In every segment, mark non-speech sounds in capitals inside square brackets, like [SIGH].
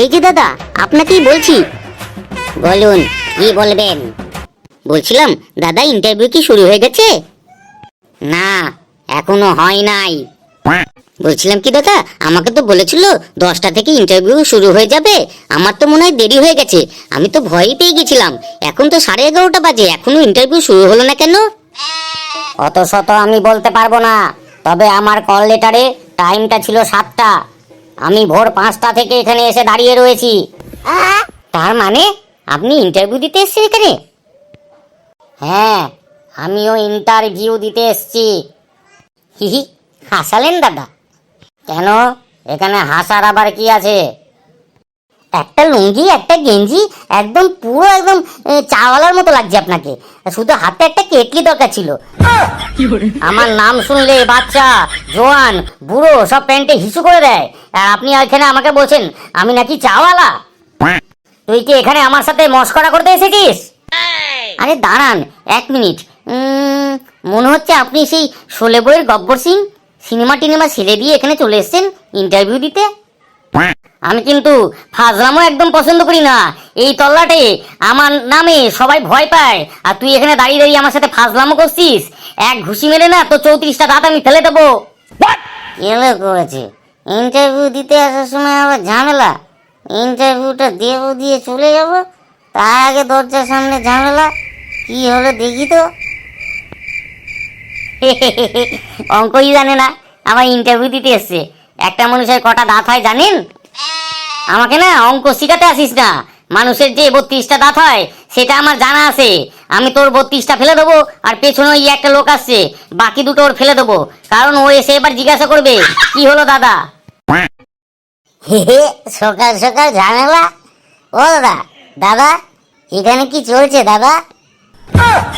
এই যে দাদা, আপনাকেই বলছি। বলুন, কি বলবেন? বলছিলাম, দাদা ইন্টারভিউ কি শুরু হয়ে গেছে? না, এখনও হয় নাই। বলছিলাম কি দাদা, আমাকে তো বলেছিল দশটা থেকে ইন্টারভিউ শুরু হয়ে যাবে। আমার তো মনে হয় দেরি হয়ে গেছে। আমি তো ভয়ই পেয়ে গেছিলাম। এখন তো সাড়ে এগারোটা বাজে, এখনও ইন্টারভিউ শুরু হলো না কেন? অত শত আমি বলতে পারব না। তবে আমার কল লেটারে টাইমটা ছিল সাতটা। আমি ভোর পাঁচটা থেকে এখানে এসে দাঁড়িয়ে রয়েছি। তার মানে আপনি ইন্টারভিউ দিতে এসছেন এখানে? হ্যাঁ আমিও ইন্টারভিউ দিতে এসেছি। হিহি হাসালেন দাদা। কেন? এখানে হাসার আবার কি আছে? একটা লুঙ্গি, একটা গেঞ্জি, একদম পুরো একদম চাওয়ালার মতো লাগছে আপনাকে। শুধু হাতে একটা কেটলি দরকার ছিল। আমার নাম শুনলে বাচ্চা, জোয়ান, বুড়ো, সব প্যান্টে হিসু করে দেয়। আর আপনি এখানে আমাকে বলছেন, আমি নাকি চাওয়ালা? তুই কি এখানে আমার সাথে মস্করা করতে এসেছিস? আরে দাঁড়ান, এক মিনিট। মনে হচ্ছে আপনি সেই শোলে বইয়ের গব্বর সিং সিনেমা টিনেমা ছেড়ে দিয়ে এখানে চলে এসেছেন ইন্টারভিউ দিতে? আমি কিন্তু ফাজলামও একদম পছন্দ করি না। এই তল্লাটে আমার নামে সবাই ভয় পায়। আর তুই এখানে দাঁড়িয়ে দাঁড়িয়ে আমার সাথে ফাজলামও করছিস? এক ঘুষি মেরে না তো চৌত্রিশটা দাঁত আমি ফেলে দেবো। এলে করেছে? ইন্টারভিউ দিতে আসার সময় আবার ঝামেলা। ইন্টারভিউটা দেবো দিয়ে চলে যাব? তার আগে দরজার সামনে ঝামেলা। কি হলো দেখি তো। [LAUGHS] অঙ্কই জানে না। আমার ইন্টারভিউ দিতে এসছে। একটা মানুষের কটা দাঁত হয় জানেন? আমাকে না অঙ্ক শিখাতে আসিস না। মানুষের যে বত্রিশটা দাঁত হয় সেটা আমার জানা আছে। আমি তোর বত্রিশটা ফেলে দেবো আর পেছনে ওই একটা লোক আসছে। বাকি দুটো ওর ফেলে দেবো। কারণ ও এসে এবার জিজ্ঞাসা করবে কি হলো দাদা? সকাল সকাল ঝামেলা। ও দাদা দাদা এখানে কি চলছে দাদা?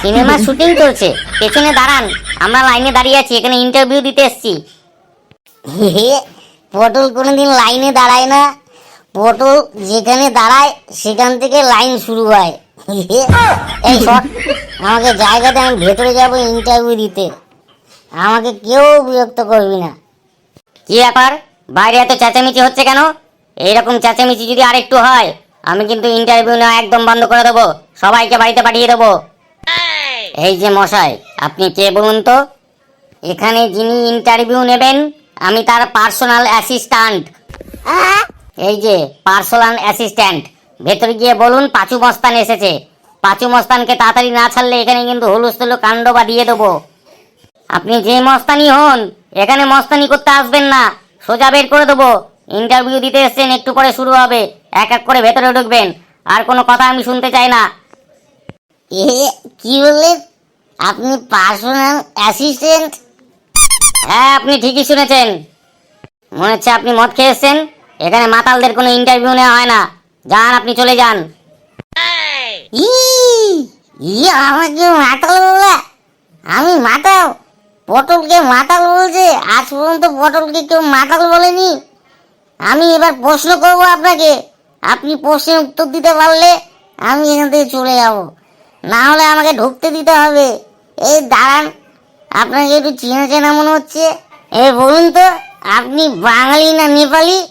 সিনেমার শুটিং চলছে। পেছনে দাঁড়ান আমরা লাইনে দাঁড়িয়ে আছি এখানে ইন্টারভিউ দিতে এসেছি। পটল কোনোদিন লাইনে দাঁড়ায় না। পটল যেখানে দাঁড়ায় সেখান থেকে লাইন শুরু হয়। [LAUGHS] এই শট আমাকে জায়গাতে আমি ভেতরে যাব ইন্টারভিউ দিতে। আমাকে কেউ বিরক্ত করবি না। কি ব্যাপার? বাইরে এত চেঁচামেচি হচ্ছে কেন? এইরকম চেঁচামেচি যদি আরেকটু হয় আমি কিন্তু ইন্টারভিউ নেওয়া একদম বন্ধ করে দেবো। সবাইকে বাড়িতে পাঠিয়ে দেবো। এই! যে মশাই আপনি কে বলুন তো? এখানে যিনি ইন্টারভিউ নেবেন আমি তার পার্সোনাল অ্যাসিস্ট্যান্ট এই যে পার্সোনাল অ্যাসিস্ট্যান্ট ভেতরে গিয়ে বলুন, পাঁচু মস্তান এসেছে। পাঁচু মস্তানকে তাড়াতাড়ি না ছাড়লে এখানে কিন্তু হুলুস্থুল কাণ্ড বা দিয়ে দেবো। আপনি যে মস্তানি হন, এখানে মস্তানি করতে আসবেন না। সোজা বের করে দেবো। ইন্টারভিউ দিতে এসেছেন, একটু পরে শুরু হবে। এক এক করে ভেতরে ঢুকবেন। আর কোনো কথা আমি শুনতে চাই না। এ, কি বললেন? আপনি পার্সোনাল অ্যাসিস্ট্যান্ট হ্যাঁ আপনি ঠিকই শুনেছেন। মনে হচ্ছে আপনি মদ খেয়ে এসেছেন। এখানে মাতালদের কোনো ইন্টারভিউ নেওয়া হয় না। যান, আপনি চলে যান। ই ই আমাকে মাতাল বলে? আমি মাতাল? পটলকে মাতাল বলছে? আজ পর্যন্ত পটলকে কেউ মাতাল বলেনি। আমি এবার প্রশ্ন করব আপনাকে। আপনি প্রশ্নের উত্তর দিতে পারলে আমি এখান থেকে চলে যাব। না হলে আমাকে ঢুকতে দিতে হবে। এই দাঁড়ান। আপনাকে একটু চেনা চেনা মনে হচ্ছে? এ, বলুন তো, আপনি বাঙালি না নেপালি?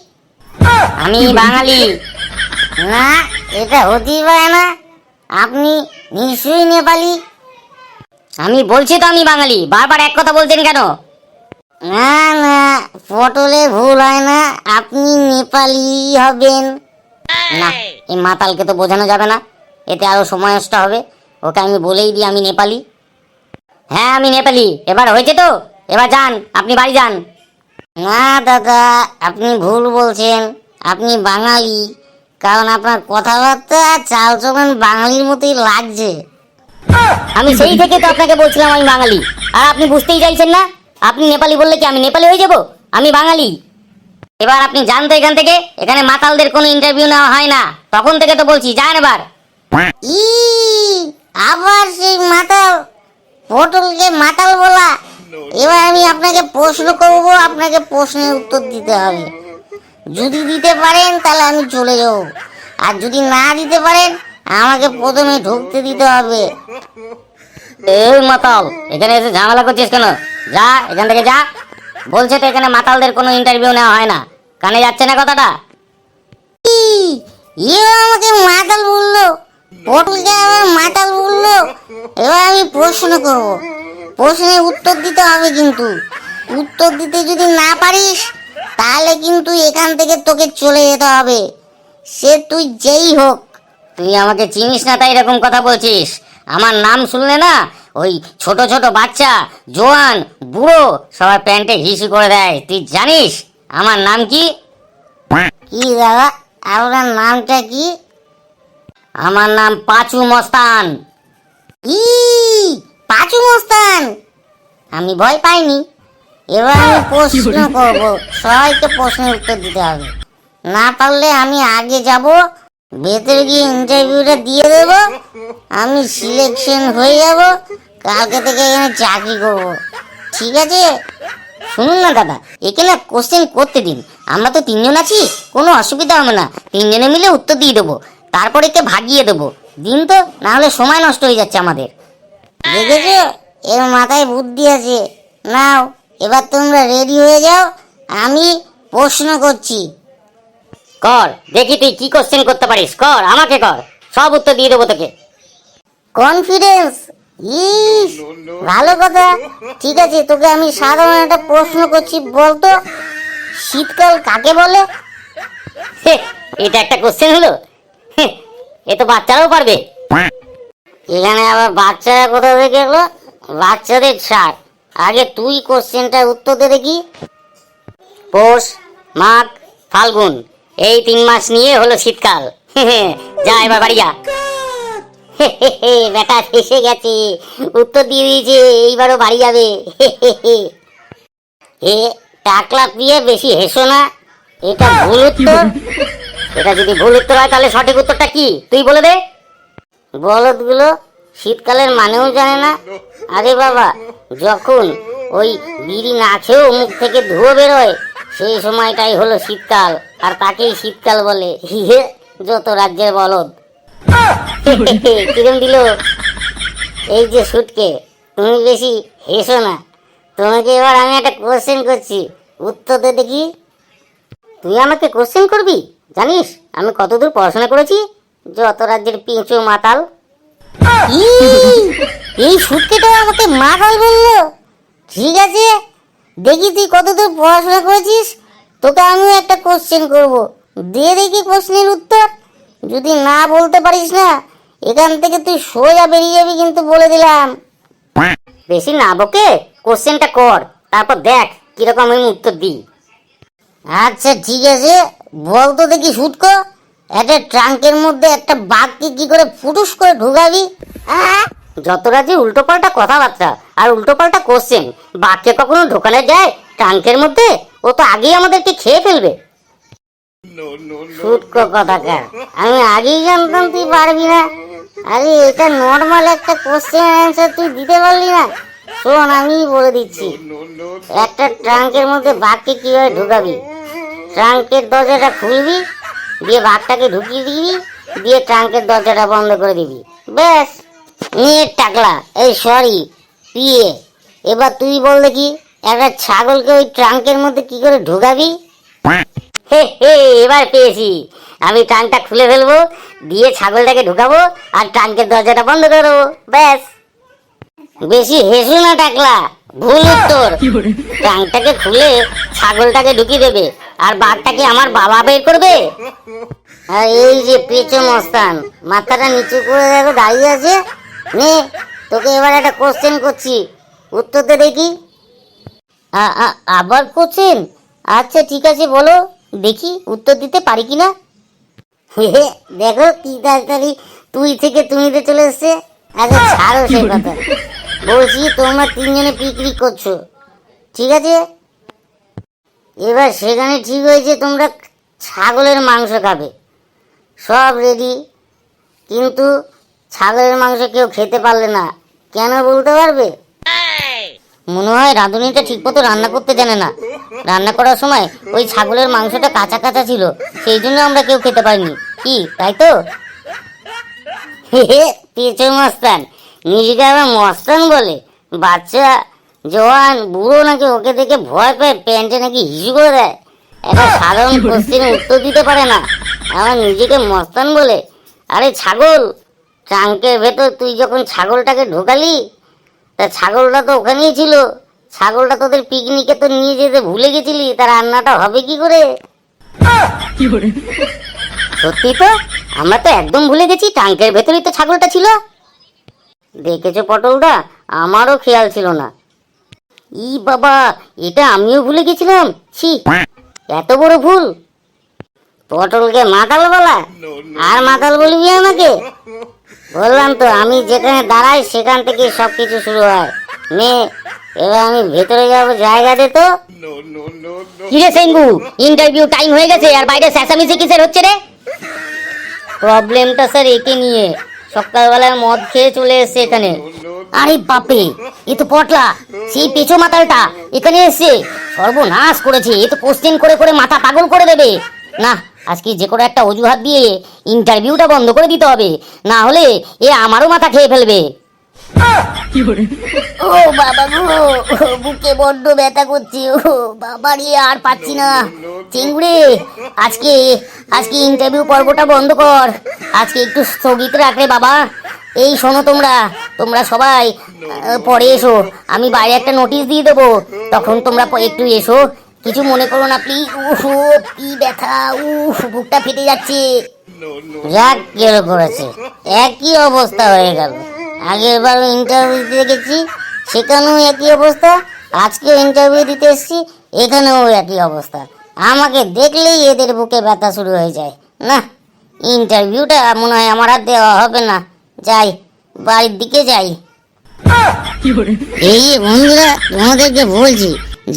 আমি বাঙালি। না, এটা হতেই পারে না। আপনি নিশ্চয়ই নেপালি। আমি বলছি তো আমি বাঙালি। বারবার এক কথা বলছেন কেন? না না, পটলে ভুল হয় না। আপনি নেপালি হবেন। না, এই মাতালকে তো বোঝানো যাবে না। এতে আরও সময় হবে। ওকে আমি বলেই দিই, আমি নেপালি। হ্যাঁ আমি নেপালি। এবার হয়েছে তো? এবার যান আপনি বাড়ি যান। না দাদা আপনি ভুল বলছেন। আপনি বাঙালি। কারণ আপনার কথাবার্তা চাল চলন বাঙালির মতোই লাগছে। আমি সেই থেকে তো আপনাকে বলছিলাম আমি বাঙালি। আর আপনি বুঝতেই চাইছেন না? আপনি নেপালি বললে কি আমি নেপালি হয়ে যাব? আমি বাঙালি। এবার আপনি যান তো এখান থেকে। এখানে মাতালদের কোনো ইন্টারভিউ নেওয়া হয় না। তখন থেকে তো বলছি যান এবার। ই আবার সেই মাতাল। পটলকে মাতাল বলা এবার আমি আপনাকে প্রশ্ন করব আপনাকে প্রশ্নের উত্তর দিতে হবে। যদি দিতে পারেন তাহলে আমি চলে যাব। আর যদি না দিতে পারেন আমাকে প্রথমে ঢুকতে দিতে হবে। এই মাতাল এখানে এসে ঝামেলা করছিস কেন? যা এখান থেকে যা। বলছে তো এখানে মাতালদের কোনো ইন্টারভিউ নেওয়া হয় না। কানে যাচ্ছে না কথাটা? ইয়ে আমাকে মাতাল বলল। পটলকে আমার মাতাল বলল এবার আমি প্রশ্ন করব। প্রশ্নের উত্তর দিতে হবে কিন্তু। উত্তর দিতে যদি না পারিস তাহলে কিন্তু এখান থেকে তোকে চলে যেতে হবে। সে তুই যেই হোক তুই আমাকে চিনিস না তাই এরকম কথা বলছিস। আমার নাম শুনলে না ওই ছোট ছোট বাচ্চা জোয়ান বুড়ো সবার প্যান্টে হিসি করে দেয়। তুই জানিস আমার নাম কি? কি দাদা? আপনার নামটা কি? আমার নাম পাঁচু মস্তান। ই পাঁচু মস্তান। আমি ভয় পাইনি। এবার আমি প্রশ্ন করব। সবাইকে প্রশ্নের উত্তর দিতে হবে। না পারলে আমি আগে যাব ভেতরে গিয়ে ইন্টারভিউটা দিয়ে দেব আমি সিলেকশন হয়ে যাব কালকে থেকে এখানে চাকরি করব। ঠিক আছে? শুনুন না দাদা একে না কোশ্চেন করতে দিন। আমরা তো তিনজন আছি কোনো অসুবিধা হবে না। তিনজনে মিলে উত্তর দিয়ে দেবো। তারপর একে ভাগিয়ে দেবো। দিন তো না হলে সময় নষ্ট হয়ে যাচ্ছে আমাদের। দেখেছ? এর মাথায় বুদ্ধি আছে। নাও, এবার তোমরা রেডি হয়ে যাও, আমি প্রশ্ন করছি। কর, দেখি তুই কি কোশ্চেন করতে পারিস। কর, আমাকে কর। সব উত্তর দিয়ে দেবো তোকে। কনফিডেন্স ইস, ভালো কথা। ঠিক আছে, তোকে আমি সাধারণ একটা প্রশ্ন করছি, বলতো? শীতকাল কাকে বলে? এটা একটা কোশ্চেন হলো? এ তো বাচ্চারাও পারবে। এখানে আবার বাচ্চারা কোথা থেকে এলো? বাচ্চাদের ছাড়। আগে তুই কোশ্চেনটার উত্তর দে দেখি। পৌষ মাঘ ফাল্গুন এই তিন মাস নিয়ে হলো শীতকাল। যা এবার বাড়ি যা। বেটা ফেসে গেছে। উত্তর দিয়ে দিয়েছে এইবারও বাড়ি যাবে। এ টাকলা দিয়ে বেশি হেসো না। এটা ভুল উত্তর। এটা যদি ভুল উত্তর হয়, তাহলে সঠিক উত্তরটা কি? তুই বলে দে। বলদগুলো শীতকালের মানেও জানে না। আরে বাবা, যখন ওই বিড়ি না খেয়েও মুখ থেকে ধুয়ো বেরোয়, সেই সময়টাই হলো শীতকাল, আর তাকেই শীতকাল বলে। হিহে যত রাজ্যের বলদ। কিরম দিল, এই যে সুটকে, তুমি বেশি হেসো না। তোমাকে এবার আমি একটা কোশ্চেন করছি। উত্তর দে দেখি। তুই আমাকে কোশ্চেন করবি? জানিস আমি কতদূর পড়াশোনা করেছি? যত রাজ্যের পিঁচু মাতাল। এই সুটকেটা আমাকে মাতাল বলল। ঠিক আছে দেখি তুই কতদূর পড়াশোনা করেছিস? তোকে আমিও একটা কোশ্চেন করব। দিয়ে দেখি প্রশ্নের উত্তর। যদি না বলতে পারিস না এখান থেকে তুই সোজা বেরিয়ে যাবি কিন্তু বলে দিলাম। বেশি না বকে কোশ্চেনটা কর। তারপর দেখ কীরকম আমি উত্তর দিই। আচ্ছা ঠিক আছে। বল দেখি শুটকো একটা ট্রাঙ্কের মধ্যে একটা বাঘকে কি করে ফুটুস করে ঢুকাবি! যত রাজ্যে উল্টো পাল্টা কথাবার্তা আর উল্টো পাল্টা কোশ্চেন বাঘকে কখনো ঢোকানো যায় ট্রাঙ্কের মধ্যে? ও তো আগেই আমাদেরকে খেয়ে ফেলবে। শুটকো কথাকার, আমি আগেই জানতাম তুই পারবি না। আরে, এটা নর্মাল একটা কোশ্চেন অ্যান্সার তুই দিতে পারলি না। শোন আমি বলে দিচ্ছি, একটা ট্রাঙ্কের মধ্যে বাঘকে কীভাবে ঢুকাবি? ট্রাঙ্কের দরজাটা খুলবি দিয়ে বাঘটাকে ঢুকিয়ে দিবি দিয়ে ট্রাঙ্কের দরজাটা বন্ধ করে দিবি। ব্যাস নিয়ে টাকলা, এই সরি, পিয়ে। এবার তুই বল দেখি, একটা ছাগলকে ওই ট্রাঙ্কের মধ্যে কি করে ঢুকাবি? হে হে, এবার পেয়েছি। আমি ট্রাঙ্কটা খুলে ফেলব, দিয়ে ছাগলটাকে ঢুকাবো, আর ট্রাঙ্কের দরজাটা বন্ধ করে দেবো। ব্যাস। বেশি হেসু না, টাকলা। ভুল উত্তর। ট্রাঙ্কটাকে খুলে ছাগলটাকে ঢুকিয়ে দেবে আর বাঘটাকে আমার বাবা বের করবে। আর এই যে পেছন মস্তান, মাথাটা নিচু করে দেখো, দাঁড়িয়ে আছে। নে, তোকে এবার একটা কোশ্চেন করছি। উত্তর দে দেখি। আবার কোশ্চেন আচ্ছা ঠিক আছে, বলো। দেখি, উত্তর দিতে পারি কিনা? দেখো, কি তাড়াতাড়ি তুই থেকে তুমিতে চলে এসছে। আচ্ছা ছাড়ো সে কথা। বলছি তোমরা তিনজনে পিকনিক করছ। ঠিক আছে? এবার সেখানে ঠিক হয়েছে তোমরা ছাগলের মাংস খাবে। সব রেডি কিন্তু ছাগলের মাংস কেউ খেতে পারলে না। কেন বলতে পারবে? মনে হয় রাঁধুনিটা ঠিকমতো রান্না করতে জানে না। রান্না করার সময় ওই ছাগলের মাংসটা কাঁচা কাঁচা ছিল, সেই জন্য আমরা কেউ খেতে পারিনি। কি, তাই তো? পেছন মস্তান। নিজেকে আবার মস্তান বলে? বাচ্চা জওয়ান বুড়ো নাকি ওকে দেখে ভয় পায় প্যান্টে নাকি হিসু করে দেয়? একটা সাধারণ কোশ্চেনের উত্তর দিতে পারে না। আমার নিজেকে মস্তান বলে? আরে ছাগল ট্রাঙ্কের ভেতর তুই যখন ছাগলটাকে ঢোকালি তা ছাগলটা তো ওখানেই ছিল। ছাগলটা তোদের পিকনিকে তো নিয়ে যেতে ভুলে গেছিলি তার রান্নাটা হবে কি করে? সত্যি তো আমরা তো একদম ভুলে গেছি ট্যাঙ্কের ভেতরেই তো ছাগলটা ছিল। দেখেছ পটলদা? আমারও খেয়াল ছিল না। ই বাবা এটা আমিও ভুলে গেছিলাম। ছি এত বড় ভুল। পটলকে মাতাল বলা? আর মাতাল বলবি আমাকে? বললাম তো আমি যেখানে দাঁড়াই সেখান থেকে সব কিছু শুরু হয়। নে এবার আমি ভেতরে যাব জায়গা দে তো। কিরে সেঙ্গু ইন্টারভিউ টাইম হয়ে গেছে আর বাইরে চেঁচামেচি কিসের হচ্ছে রে? প্রবলেমটা স্যার একে নিয়ে। সকালবেলায় মদ খেয়ে চলে এসছে এখানে। আরে বাপে এ তো পটলা। সেই পেছো মাতালটা এখানে এসছে। সর্বনাশ করেছে। এ তো কোশ্চেন করে করে মাথা পাগল করে দেবে। না, আজকে যে কোনো একটা অজুহাত দিয়ে ইন্টারভিউটা বন্ধ করে দিতে হবে। না হলে এ আমারও মাথা খেয়ে ফেলবে। ও বাবা গো, বুকে বড্ড ব্যথা করছে, ও বাবা রে, আর পাচ্ছি না। চিংড়ি, আজকে আজকে ইন্টারভিউ পর্বটা বন্ধ কর। আজকে একটু স্থগিত রাখ রে বাবা। এই শোনো তোমরা তোমরা সবাই পরে এসো। আমি বাইরে একটা নোটিশ দিয়ে দেবো। তখন তোমরা একটু এসো। কিছু মনে করো না প্লিজ উফ কি ব্যথা। উফ বুকটা ফেটে যাচ্ছে। যাক কেউ করেছে একই অবস্থা হয়ে গেল। আগের বার ইন্টারভিউ দিতে গেছি সেখানেও একই অবস্থা আজকেও ইন্টারভিউ দিতে এসেছি, এখানেও একই অবস্থা। আমাকে দেখলেই এদের বুকে ব্যথা শুরু হয়ে যায়। না ইন্টারভিউটা মনে হয় আমার আর দেওয়া হবে না। যাই, বাড়ির দিকে যাই। এই বন্ধুরা, তোমাদেরকে বলছি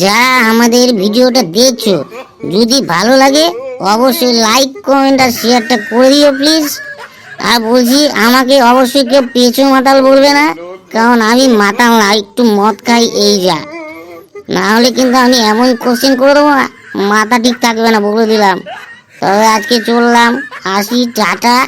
যা আমাদের ভিডিওটা দেখছ, যদি ভালো লাগে, অবশ্যই লাইক কমেন্ট আর শেয়ারটা করে দিও প্লিজ আর বলছি আমাকে অবশ্যই কেউ পেছু মাতাল বলবে না? কারণ আমি মাতাল না, একটু মদ খাই, এই যা। না হলে কিন্তু আমি এমন কোশ্চেন করে দেবো, মাথা ঠিক থাকবে না, বলে দিলাম। তবে আজকে চললাম, আসি, টাটা।